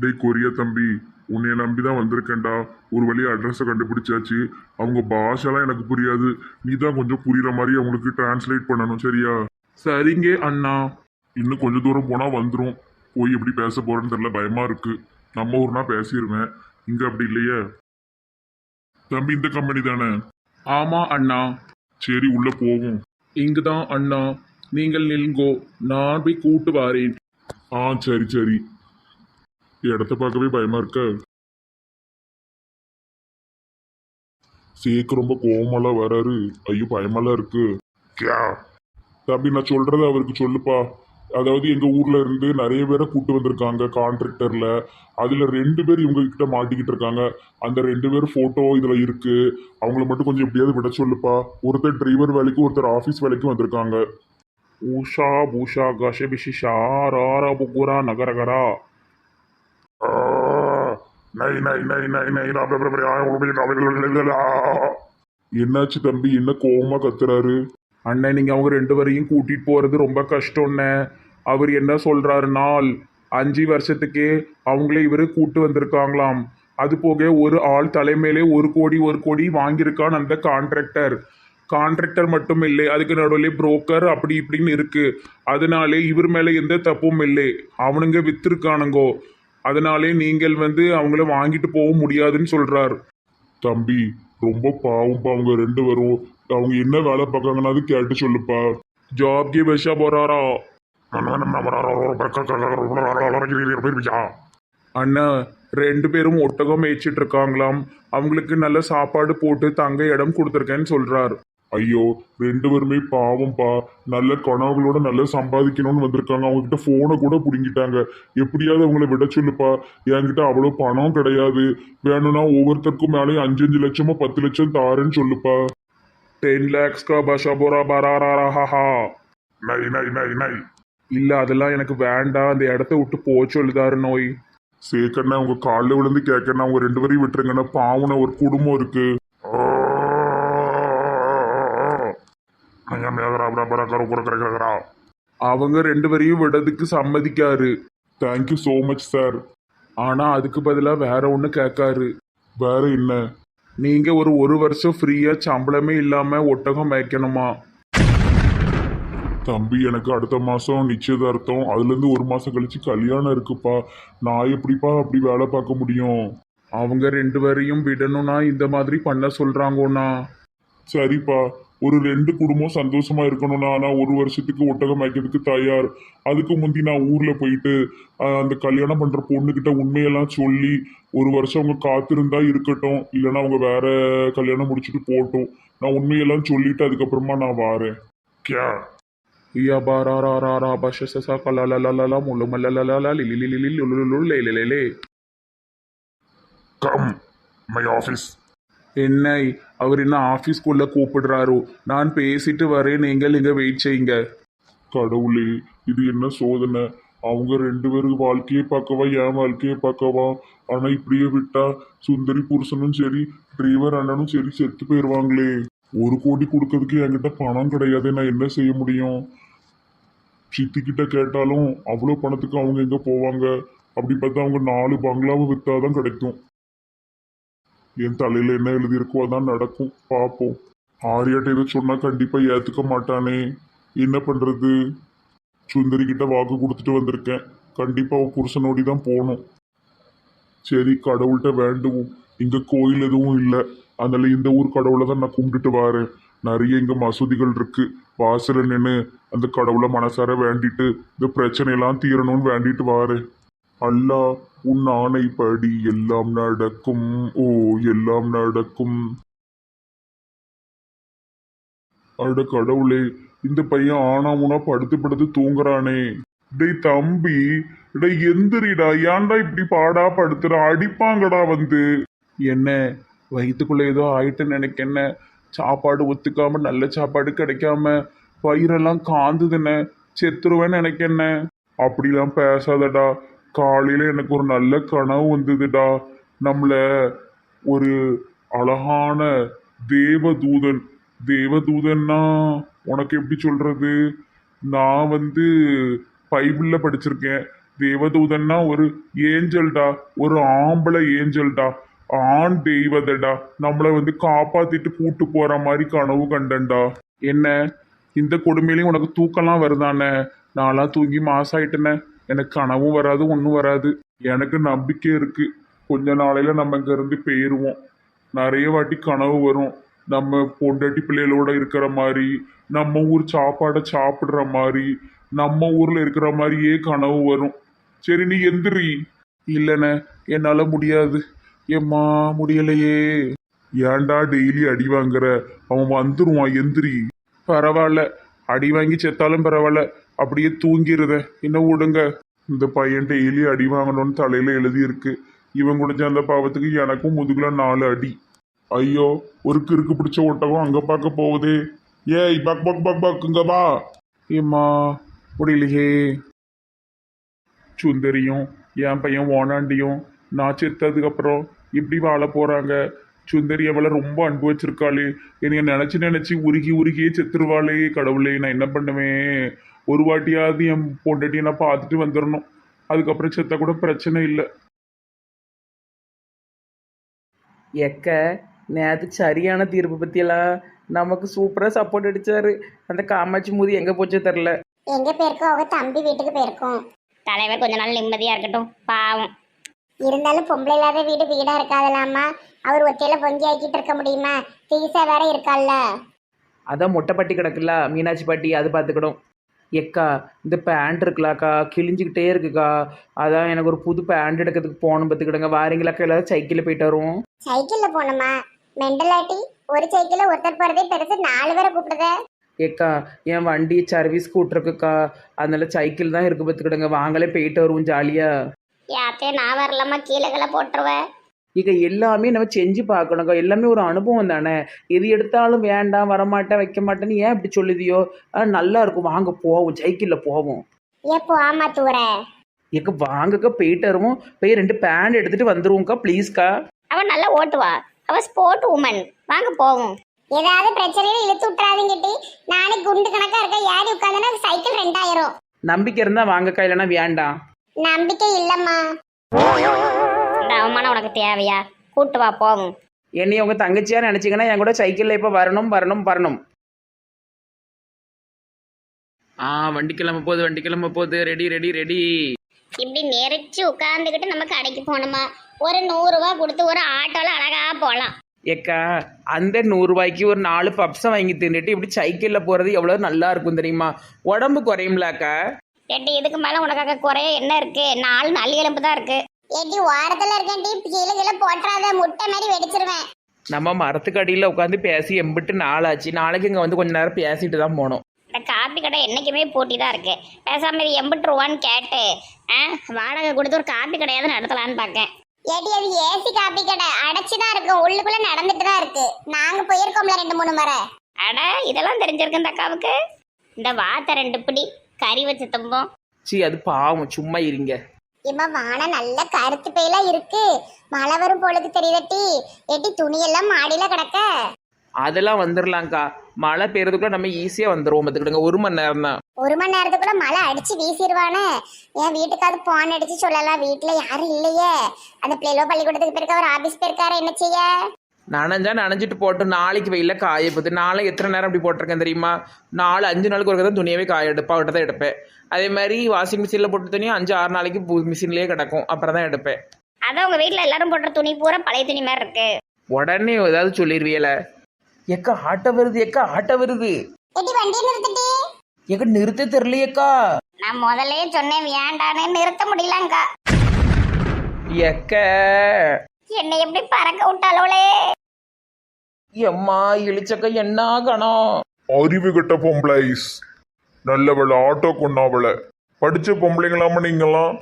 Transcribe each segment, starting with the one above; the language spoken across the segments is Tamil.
டேய் கொரியா தம்பி உன்னைய நம்பி தான் வந்திருக்கேன்டா. ஒரு வழி அட்ரஸை கண்டுபிடிச்சாச்சு. அவங்க பாஷெல்லாம் எனக்கு புரியாது. நீ தான் கொஞ்சம் புரியுற மாதிரி அவங்களுக்கு டிரான்ஸ்லேட் பண்ணணும் சரியா? சரிங்க அண்ணா. இன்னும் கொஞ்ச தூரம் போனால் வந்துடும் போய் எப்படி பேச போறேன்னு தெரியல பயமா இருக்கு. நம்ம ஊர்னா பேசிடுவேன் இங்க அப்படி இல்லையே? தம்பி இந்த கம்பெனி தானே? ஆமா அண்ணா. சரி உள்ள போவோம். இங்குதான் அண்ணா. நீங்கள் நில்கோ நான் போய் கூட்டு வாரேன். ஆ சரி சரி. இடத்த பார்க்கவே பயமா இருக்க சேக்கு ரொம்ப கோவமெல்லாம் வராரு ஐயோ பயமெல்லாம் இருக்கு கியா தம்பி நான் சொல்றத அவருக்கு சொல்லுப்பா அதாவது எங்க ஊர்ல இருந்து நிறைய பேரை கூட்டு வந்திருக்காங்க கான்ட்ராக்டர்ல அதுல ரெண்டு பேர் இவங்க கிட்ட மாட்டிக்கிட்டு இருக்காங்க அந்த ரெண்டு பேர் போட்டோ இதுல இருக்கு அவங்கள மட்டும் கொஞ்சம் எப்படியாவது விட சொல்லுப்பா ஒருத்தர் டிரைவர் வேலைக்கு ஒருத்தர் ஆபீஸ் வேலைக்கு வந்திருக்காங்க ஊஷா பூஷா கஷபிஷி ஷாரா புகுரா நகரகரா நை நை நை நை நை நா, பே, பே, பே, ஆ, உடம்பு, நா, பே, பே, பே, பே, ஆ. என்னாச்சு தம்பி என்ன கோவமா கத்துறாரு அண்ணன் நீங்க அவங்க ரெண்டு பேரையும் கூட்டிட்டு போறது ரொம்ப கஷ்டம்ண்ணே அவர் என்ன சொல்றாருனால் அஞ்சு வருஷத்துக்கே அவங்களே இவரு கூட்டு வந்திருக்காங்களாம் அது போக ஒரு ஆள் தலைமையிலே ஒரு கோடி ஒரு கோடி வாங்கியிருக்கான் அந்த கான்ட்ராக்டர் கான்ட்ராக்டர் மட்டும் இல்லை அதுக்கு நடுவில் புரோக்கர் அப்படி இப்படின்னு இருக்கு அதனாலே இவர் மேலே எந்த தப்பும் இல்லை அவனுங்க வித்திருக்கானுங்கோ அதனாலே நீங்கள் வந்து அவங்கள வாங்கிட்டு போக முடியாதுன்னு சொல்றார். தம்பி ரொம்ப பாவம்ப்பா அவங்க ரெண்டு பேரும். அவங்க என்ன வேலை பார்க்காங்கன்னு அது கேட்டு சொல்லுப்பா. ஜாப் கி விஷா போறாரா? அண்ணா ரெண்டு பேரும் ஒட்டகம் மேய்ச்சிட்டு இருக்காங்களாம். அவங்களுக்கு நல்ல சாப்பாடு போட்டு தங்க இடம் கொடுத்துருக்கேன்னு சொல்றார். ஐயோ ரெண்டு பேருமே பாவம்ப்பா நல்ல கனவுகளோட நல்லா சம்பாதிக்கணும்னு வந்திருக்காங்க. அவங்க கிட்ட போனை கூட பிடுங்கிட்டாங்க. எப்படியாவது அவங்கள விட சொல்லுப்பா. என்கிட்ட அவ்வளோ பணம் கிடையாது. வேணும்னா ஒவ்வொருத்தருக்கும் மேலேயும் அஞ்சு அஞ்சு லட்சமோ பத்து லட்சம் தாருன்னு சொல்லுப்பா. டென் லேக்ஸ் கா பஷா போரா பராராஹா நை நை நை நை. இல்ல அதெல்லாம் எனக்கு வேண்டாம். அந்த இடத்த விட்டு போச்சு சொல்லுதாரு நோய். சேர்க்கண்ணா உங்க காலில் விழுந்து கேட்கண்ணா அவங்க ரெண்டு பேரையும் விட்டுருங்கண்ணா. பாவன ஒரு குடும்பம் இருக்கு. அவங்க ரெண்டு பேரையும் விடதுக்கு சம்மதிக்காரு. Thank you so much sir ஆனா அதுக்கு பதிலா வேற ஒண்ணு கேட்காரு வேற என்ன? நீங்க ஒரு ஒரு வருஷம் ஃப்ரீயா சம்பளமே இல்லாம ஒட்டகம் மேய்க்கணுமா? தம்பி எனக்கு அடுத்த மாசம் நிச்சயதார்த்தம். அதுல இருந்து ஒரு மாசம் கழிச்சு கல்யாணம் இருக்குப்பா. நான் எப்படிப்பா அப்படி வேலை பார்க்க முடியும்? அவங்க ரெண்டு பேரையும் விடணும்னா இந்த மாதிரி பண்ண சொல்றாங்கண்ணா. சரிப்பா. ஒரு ரெண்டு குடும்பம் சந்தோஷமா இருக்கணும்னா நான் ஒரு வருஷத்துக்கு ஒட்டகம் வைக்கிறதுக்கு தயார். அதுக்கு முந்தி நான் ஊர்ல போயிட்டு ஆஹ், அந்த கல்யாணம் பண்ற பொண்ணுகிட்ட உண்மையெல்லாம் சொல்லி ஒரு வருஷம் அவங்க காத்திருந்தா இருக்கட்டும் இல்லைன்னா அவங்க வேற கல்யாணம் முடிச்சுட்டு போகட்டும். நான் உண்மையெல்லாம் சொல்லிட்டு அதுக்கப்புறமா நான் வாரேன். கே யா பாராராரா பஷசசா கலலலலலா முழுமலலலலா லிலிலிலிலி லுலுலுலு லே. கம். My office. என்னை? அவர் என்ன ஆஃபீஸ்க்குள்ளே கூப்பிடுறாரோ? நான் பேசிட்டு வரேன். நீங்கள் இங்கே வெயிட் செய்யுங்க. கடவுளே இது என்ன சோதனை? அவங்க ரெண்டு பேரும் வாழ்க்கையை பார்க்கவா என் வாழ்க்கையை பார்க்கவா? ஆனால் இப்படியே விட்டா சுந்தரி புருஷனும் சரி டிரைவர் அண்ணனும் சரி செத்து போயிடுவாங்களே. ஒரு கோடி கொடுக்கறதுக்கு என்கிட்ட பணம் கிடையாது நான் என்ன செய்ய முடியும்? சித்தி கிட்ட கேட்டாலும் அவ்வளோ பணத்துக்கு அவங்க எங்கே போவாங்க? அப்படி பார்த்தா அவங்க நாலு பங்களாவை வித்தாதான் கிடைக்கும். என் தலையில என்ன எழுதியிருக்கோ அதான் நடக்கும். பார்ப்போம். ஆரியாட்ட இதை சொன்னா கண்டிப்பா ஏத்துக்க மாட்டானே. என்ன பண்றது? சுந்தரி கிட்ட வாக்கு கொடுத்துட்டு வந்திருக்கேன். கண்டிப்பா அவ புருஷனோடி தான் போகணும். சரி கடவுள்கிட்ட வேண்டுவோம். இங்க கோயில் எதுவும் இல்லை. அதனால இந்த ஊர் கடவுளை தான் நான் கும்பிட்டுட்டு வாரேன். நிறைய இங்க மசூதிகள் இருக்கு. வாசல நின்று அந்த கடவுளை மனசார வேண்டிட்டு இந்த பிரச்சனையெல்லாம் தீரணும்னு வேண்டிட்டு வாரு அல்லா உன் ஆணைப்படி எல்லாம் நடக்கும். ஓ எல்லாம் நடக்கும். அட கடவுளே இந்த பையன் ஆனாமுனா படுத்து படுத்து தூங்குறானே. டேய் தம்பி டேய் எந்திரிடா. ஏன்டா இப்படி பாடா படுத்துற? அடிப்பாங்கடா வந்து. என்ன வயிற்றுக்குள்ள ஏதோ ஆயிட்டுன்னு எனக்கு என்ன சாப்பாடு ஒத்துக்காம நல்ல சாப்பாடு கிடைக்காம வயிறெல்லாம் காந்துதுன்னு செத்துருவேன்னு எனக்கு என்ன அப்படிலாம் பேசாதடா. காலையில எனக்கு ஒரு நல்ல கனவு வந்ததுடா. நம்மள ஒரு அழகான தேவதூதன் தேவதூதன்னா உனக்கு எப்படி சொல்றது? நான் வந்து பைபிளில் படிச்சிருக்கேன். தேவதூதன்னா ஒரு ஏஞ்சல்டா ஒரு ஆம்பளை ஏஞ்சல்டா ஆண் தெய்வதடா. நம்மளை வந்து காப்பாத்திட்டு கூட்டு போற மாதிரி கனவு கண்டன்டா. என்ன? இந்த கொடுமையிலையும் உனக்கு தூக்கம்லாம் வருதானே? நான்லாம் தூங்கி மாசாயிட்டேனே. எனக்கு கனவும் வராது ஒன்றும் வராது. எனக்கு நம்பிக்கை இருக்கு. கொஞ்ச நாளையில நம்ம இங்க இருந்து போயிருவோம். நிறைய வாட்டி கனவு வரும். நம்ம பொண்டாட்டி பிள்ளைகளோட இருக்கிற மாதிரி நம்ம ஊர் சாப்பாடை சாப்பிடுற மாதிரி நம்ம ஊர்ல இருக்கிற மாதிரியே கனவு வரும். சரி நீ எந்திரி. இல்லைண்ணே என்னால் முடியாது. ஏம்மா முடியலையே. ஏன்டா டெய்லி அடி வாங்குற? அவன் வந்துருவான் எந்திரி. பரவாயில்ல. அடி வாங்கி செத்தாலும் பரவாயில்ல. அப்படியே தூங்கிடுத என்ன விடுங்க? இந்த பையன் டெய்லி அடி வாங்கணும்னு தலையில எழுதியிருக்கு. இவன் குடிச்ச அந்த பாவத்துக்கு எனக்கும் முதுகுல நாலு அடி. ஐயோ ஒரு கிறுக்கு பிடிச்ச ஓட்டவும் அங்க பார்க்க போகுதே. ஏய் பக் பக் பக் பக்குங்க வா. ஏம்மா முடியலையே. சுந்தரியும் என் பையன் ஓனாண்டியும் நான் செத்ததுக்கப்புறம் இப்படி வாழ போகிறாங்க சுந்தரி அவளை ரொம்ப அன்பு வச்சிருக்காளே. என்னைய நினச்சி நினச்சி உருகி உருகியே செத்துருவாளே கடவுளே நான் என்ன பண்ணுவேன்? ஒரு வாட்டியாவது என் பொண்டாட்டியை நான் பார்த்துட்டு வந்துடணும் அதுக்கப்புறம் செத்த கூட பிரச்சனை இல்லை. எக்க நேற்று சரியான தீர்ப்பு பற்றியெல்லாம் நமக்கு சூப்பராக சப்போர்ட் அடிச்சாரு. அந்த காமாட்சி மூதி எங்கே போச்சோ தெரில எங்க போயிருக்கோம்? அவங்க தம்பி வீட்டுக்கு போயிருக்கோம். தலைவர் கொஞ்ச நாள் நிம்மதியா இருக்கட்டும். பாவம். இருந்தாலும் பொம்பளை இல்லாத வீடு வீடா இருக்காதலாமா? அவர் ஒத்தையில பொங்கி ஆக்கிட்டு இருக்க முடியுமா? தீசா வேற இருக்கால்ல. அதான் மொட்டைப்பட்டி கிடக்குல்ல மீனாட்சி பாட்டி அது பார்த்துக்கிடும். எக்கா இந்த பேண்ட் இருக்குலாக்கா கிழிஞ்சிக்கிட்டே இருக்குக்கா. அதான் எனக்கு ஒரு புது பேண்ட் எடுக்கிறதுக்கு போகணும் பார்த்துக்கிடுங்க. வாரீங்களாக்கா எல்லாரும் சைக்கிளில் போயிட்டு வருவோம். சைக்கிள்ல போகணுமா? மெண்டலாட்டி ஒரு சைக்கிள்ல ஒருத்தர் போறதே பெருசு நாலு பேரை கூப்பிடுத. ஏக்கா என் வண்டி சர்வீஸ் கூட்டிருக்குக்கா அதனால சைக்கிள் தான் இருக்கு பார்த்துக்கிடுங்க. வாங்களே போயிட்டு வருவோம் ஜாலியாக யாத்தே நான் வரலாமா கீழே கீழே போட்டுருவேன் இங்க எல்லாமே நம்ம செஞ்சு பார்க்கணுங்க. எல்லாமே ஒரு அனுபவம் தானே? எது எடுத்தாலும் வேண்டாம் வரமாட்டேன் வைக்க மாட்டேன்னு ஏன் இப்படி சொல்லுதியோ? ஆ, நல்லா இருக்கும். வாங்க போவோம். சைக்கிளில் போவோம். எப்போ ஆமா தூர. ஏக்க வாங்கக்கா போயிட்டு வருவோம். போய் ரெண்டு பேண்ட் எடுத்துட்டு வந்துருவோம்க்கா ப்ளீஸ்க்கா அவன் நல்லா ஓட்டுவா. அவ ஸ்போர்ட் உமன் வாங்க போவோம். ஏதாவது பிரச்சனையில இழுத்து விட்டுறாதீங்கட்டி நானே குண்டு கணக்கா இருக்க ஏறி உட்காந்துனா சைக்கிள் ரெண்டாயிரம். நம்பிக்கை இருந்தா வாங்கக்கா இல்லைன்னா வேண்டாம். நம்பிக்கை இல்லம்மா. இந்த அவமானம் உனக்கு தேவையா? கூட்டு வா போவோம். என்னைய உங்க தங்கச்சியா நினைச்சீங்கன்னா என் கூட சைக்கிளில் இப்போ வரணும் வரணும் வரணும். ஆ வண்டி கிளம்ப போகுது வண்டி கிளம்ப போகுது. ரெடி ரெடி ரெடி இப்படி நெரிச்சு உட்காந்துக்கிட்டு நம்ம கடைக்கு போகணுமா? ஒரு நூறுரூவா கொடுத்து ஒரு ஆட்டோல அழகா போகலாம். ஏக்கா அந்த நூறுரூவாய்க்கு ஒரு நாலு பப்ஸை வாங்கி தின்னுட்டு இப்படி சைக்கிளில் போகிறது எவ்வளோ நல்லா இருக்கும் தெரியுமா? உடம்பு குறையும்லாக்கா. எட்டி இதுக்கு மேல உனக்காக குறைய என்ன இருக்கு? நாலு நல்லி எலும்பு தான் இருக்கு. ஏட்டி ஓரத்துல இருக்கேன் டீ. கீழே கீழே போட்டுறாத முட்டை மாதிரி வெடிச்சிருவேன். நம்ம மரத்துக்கு அடியில் உட்காந்து பேசி எம்பிட்டு நாளாச்சு. நாளைக்கு இங்கே வந்து கொஞ்ச நேரம் பேசிட்டு தான் போனோம் இந்த காப்பி கடை என்னைக்குமே போட்டி தான் இருக்கு. பேசாம இது எண்பது ரூபான்னு கேட்டு ஆ, வாடகை கொடுத்து ஒரு காப்பி கடையாவது நடத்தலான்னு பார்க்கேன் ஏடி அது ஏசி காப்பி கடை அடைச்சுதான் இருக்கும் உள்ளுக்குள்ள நடந்துட்டு தான் இருக்கு. நாங்க போயிருக்கோம்ல ரெண்டு மூணு முறை. அட இதெல்லாம் தெரிஞ்சிருக்கு இந்த அக்காவுக்கு. இந்த வாத்த ரெண்டு பிடி. கறி வச்சு தும்போம். சீ அது பாவம். சும்மா இருங்க. இம்மா வானம் நல்ல கருத்து பெயிலா இருக்கு. மழை வரும் பொழுது தெரியுதட்டி ஏட்டி துணியெல்லாம் மாடியில கிடக்க. அதெல்லாம் வந்துடலாம்க்கா மழை பெய்யறதுக்குள்ள நம்ம ஈஸியாக வந்துடுவோம் பார்த்துக்கிடுங்க ஒரு மணி நேரம் தான் ஒரு மணி நேரத்துக்குள்ள மழை அடிச்சு வீசிடுவானே என் வீட்டுக்காவது போன் அடிச்சு சொல்லலாம் வீட்டுல யாரும் இல்லையே. அந்த பிள்ளைகளோ பள்ளிக்கூடத்துக்கு போயிருக்க அவர் ஆபீஸ் போயிருக்காரு? என்ன செய்ய? நனைஞ்சா நனைஞ்சிட்டு போட்டு நாளைக்கு வெயில காய போகுது நாளை எத்தனை நேரம் அப்படி போட்டிருக்கேன் தெரியுமா? நாலு அஞ்சு நாளுக்கு ஒரு தான் துணியவே காய எடுப்பேன் அவட்ட தான் எடுப்பேன். அதே மாதிரி வாஷிங் மிஷினில் போட்டு துணியும் அஞ்சு ஆறு நாளைக்கு மிஷின்லேயே கிடக்கும். அப்புறம் தான் எடுப்பேன். அதான் உங்க வீட்ல எல்லாரும் போடுற துணி பூரா பழைய துணி மாதிரி இருக்கு. உடனே ஏதாவது சொல்லிடுவியல எக்கா ஆட்டோ வருது எக்கா ஆட்டோ வருது. எங்க நிறுத்த தெரியலையேக்கா. நான் முதல்லயே சொன்னேன் வேண்டான்னு நிறுத்த முடியலங்கா. எக்க என்னை எப்படி பறக்க விட்டாளோளே எம்மா இழிச்சக்க என்ன கணம்? அறிவு கெட்ட பொம்பளைஸ் நல்லவள ஆட்டோ கொண்டாவள படிச்ச பொம்பளைங்களாம நீங்களாம்?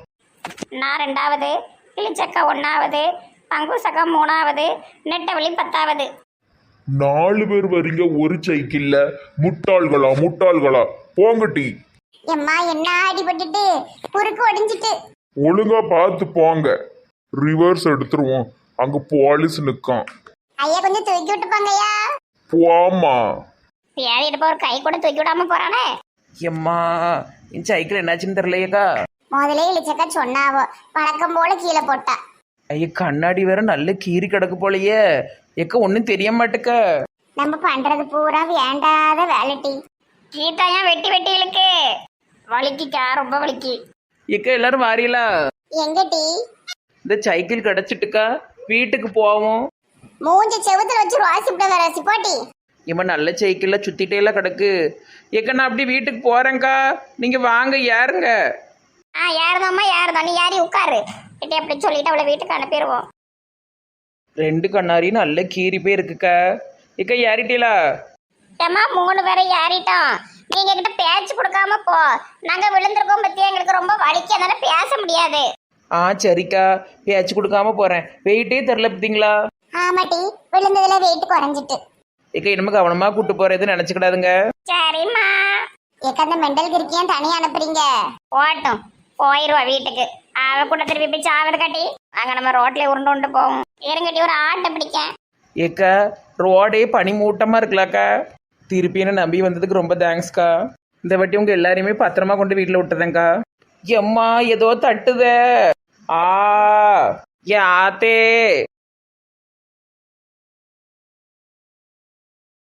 நான் ரெண்டாவது இளிச்சக்கா ஒன்னாவது பங்குசக்கா மூணாவது நெட்டவழி பத்தாவது. நாலு பேர் வரீங்க ஒரு சைக்கிள்ல. முட்டாள்களா முட்டாள்களா? போங்கட்டி எம்மா என்ன அடிபட்டுட்டு? குறுக்கு ஒடிஞ்சிட்டு. ஒழுங்கா பார்த்து போங்க. ரிவர்ஸ் எடுத்துருவோம். அங்க போலீஸ் நிக்கான். ஐயா கொஞ்சம் தூக்கி விட்டு போங்கய்யா போமா எடுப்ப ஒரு கை கூட தூக்கி விடாம போறானே. எம்மா என் சைக்கிள் என்னாச்சுன்னு தெரியலையேக்கா. முதலே இளிச்சக்கா சொன்னாவோ வழக்கம் போல கீழே போட்டா. ஐயா கண்ணாடி வேற நல்ல கீறி கிடக்கு போலயே. எக்க ஒன்றும் தெரிய மாட்டுக்க. நம்ம பண்றது பூரா வேண்டாத வேலைட்டி. கீதா ஏன் வெட்டி வெட்டி இழுக்கு? வலிக்குக்கா ரொம்ப வலிக்கு. எக்க எல்லாரும் வாரியலா எங்க டீ இந்த சைக்கிள் கிடச்சிட்டுக்கா வீட்டுக்கு போவோம். மூஞ்சி செவுத்துல வச்சு வாசிப்பிட வர போட்டி இவன் நல்ல சைக்கிளில் சுற்றிட்டே எல்லாம் கிடக்கு. எக்க நான் அப்படி வீட்டுக்கு போகிறேங்க்கா நீங்கள் வாங்க ஏறுங்க. ஆ யாருதாம்மா யாருதான் நீ யாரி உட்காரு. கிட்டே அப்படி சொல்லிட்டு அவளை வீட்டுக்கு அனுப்பிடுவோம். ரெண்டு கண்ணாரி நல்ல கீறி போய் இருக்குக்கா. எக்க ஏறிட்டீங்களா ஏம்மா மூணு பேரை ஏறிட்டோம். நீங்க கிட்ட பேச்சு கொடுக்காம போ. நாங்க விழுந்திருக்கோம் பத்தி எங்களுக்கு ரொம்ப வலிக்கு. அதனால பேச முடியாது. ஆ சரிக்கா. பேச்சு கொடுக்காம போகிறேன் வெயிட்டே தெரில பார்த்தீங்களா ஆமா டீ விழுந்ததுல வெயிட் குறைஞ்சிட்டு. எக்க இனிமே கவனமாக கூட்டு போகிறதுன்னு நினச்சிக்கிடாதுங்க. சரிம்மா. ஏக்க அந்த மெண்டல் கிருக்கியும் தனியா அனுப்புறீங்க? போட்டும். போயிருவா வீட்டுக்கு. அவ கூட திருப்பி போய் சாவது கட்டி அங்க நம்ம ரோட்ல உருண்டு உண்டு போவோம். இருங்கட்டி ஒரு ஆட்டை பிடிக்க ஏக்கா ரோடே பனி மூட்டமாக இருக்கலாக்கா. திருப்பி என்ன நம்பி வந்ததுக்கு ரொம்ப தேங்க்ஸ்க்கா. இந்த வாட்டி உங்கள் எல்லாரையுமே பத்திரமா கொண்டு வீட்டில் விட்டுறேங்க்கா எம்மா ஏதோ தட்டுதே. ஆ ஏ ஆத்தே.